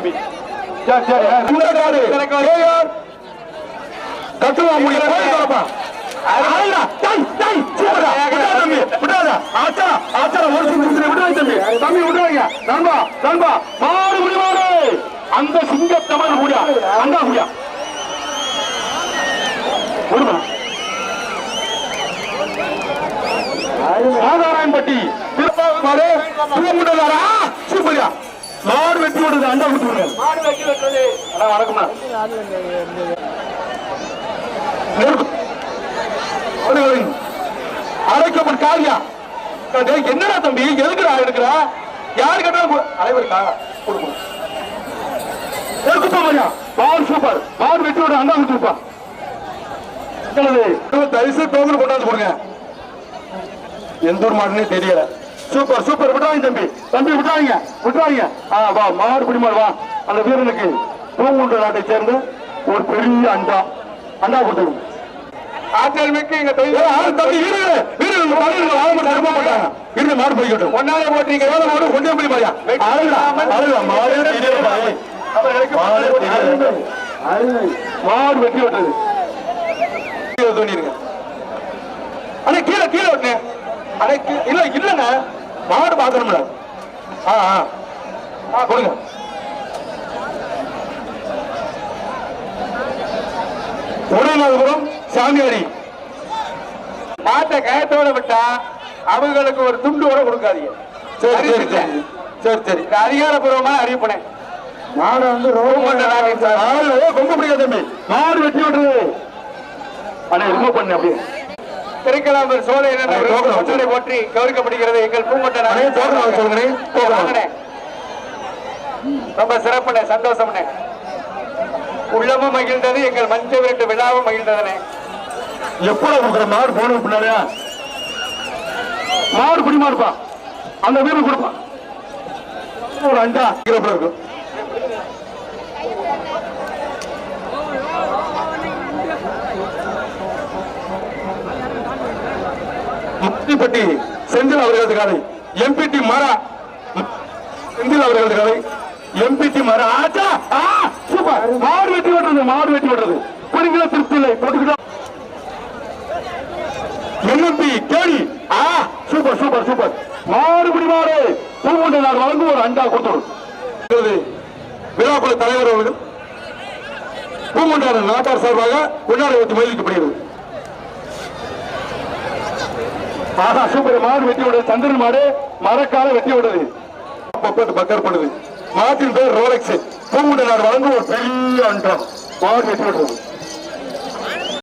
சரி இந்த காடு ஏஆர் கட்டுவா முடியல போய் பாப்பா அடடா டை டை சூப்பரா விடாத தம்பி. விடாத. ஆச்சா. ஆச்சா ஒரு நிமிஷம் விடாத தம்பி. தம்பி விடாதீங்க நண்பா நண்பா. மாடு முடிவாரு அந்த சிங்க தமிழ் முடியா? அண்டா முடியா? விடுமா திருப்பாவது சூப்பரியா மாடு வெட்டி விடுது அண்டா விட்டு விடுங்க மாடு வெட்டி வெட்டுறது அண்ணா வணக்கம்ண்ணா காரியா? டேய், என்னடா தம்பி? எதுக்குடா எடுக்கிற? யாரு கேட்டாலும் கொடு. அனைவருக்கா கொடுக்கணும். எடுக்குப்பா மரியா பால் சூப்பர். பால் வெட்டி விட அண்டா விட்டுருப்பா தரிசு டோக்கன் கொண்டாந்து கொடுங்க. எந்த ஒரு மாடுனே தெரியல. Super super. விட்டாங்க தம்பி. தம்பி விட்டாங்க விட்டாங்க ஆ வா மாடு பிடி மாடு வா. அந்த வீரனுக்கு பூங்குன்ற நாட்டை சேர்ந்து ஒரு பெரிய அண்டா. அண்டா கொடுத்துருங்க ஆற்றல் மிக்க எங்க தொழில் தம்பி வீரர்களே வீரர்கள் தமிழர்கள் ஆக மாட்டாங்க வீரர்கள் மாடு போய்க்கட்டும் ஒன்னாலே போட்டீங்க. வேலை மாடு கொண்டே போய் பாய். மாடு வெட்டி விட்டது கீழே தோண்டிருங்க அண்ணே கீழே கீழே விட்டுனே அண்ணே இல்ல இல்லங்க மாடு பாக்கணும்ல ஆ ஆ. கொடுங்க. உடனபுரம் சாமியாரி மாட்டை கயத்தோட விட்டா அவங்களுக்கு ஒரு துண்டு கூட கொடுக்காதீங்க. சரி சரி சரி சரி சரி. அதிகாரப்பூர்வமான அறிவிப்பனேன் மாடு வந்து கொம்ப பிடிக்காத தம்பி. மாடு வெட்டி விட்டுறது அண்ணே ரிமூவ் பண்ணு அப்படியே. திருக்கலாம்பர். ஒற்றரை போற்றி கௌரிக்கப்படுகிறது எங்கள். வாங்கண்ணே. ரொம்ப சிறப்புண்ணே சந்தோஷம்ண்ணே. உள்ளமும் மகிழ்ந்தது எங்கள் மஞ்ச விரட்டு விழாவும் மகிழ்ந்ததுண்ணே. எப்படா கொடுக்குற மாடு போன பின்னாடியா? மாடு பிடி மாடுப்பா அந்த வீடு கொடுப்பா. ஒரு அண்டா இருக்கும் முத்திப்பட்டி செந்தில் அவர்களது கதை. எம்பிடி மரா செந்தில் அவர்களது கதை. எம்பிடி மரா ஆச்சா! ஆ! சூப்பர். மாடு வெட்டி விடுறது மாடு வெட்டி விடுறது புரிகிற திருப்தி இல்லை போட்டுக்கிட்டோம் எம்எம்பி கேடி ஆ! Super super super. மாறுபடி மாறு பூமுண்டை நான் வழங்கும் ஒரு அண்டா கொடுத்துரும் விழாக்குழு தலைவர் அவர்கள். பூமுண்டான நாட்டார் சார்பாக உன்னாரை ஒட்டி மதிக்கப்படுகிறது ஆஹா சூப்பர் மாடு வெட்டி விடுது. சந்திரன் மாடு மரக்கால வெட்டி விடுது. பக்கர் பண்ணுது. மாட்டின் பேர் ரோலக்ஸ். பூமுண்டை நாடு வழங்கும் ஒரு பெரிய அன்றம். மாடு வெட்டி விடுறது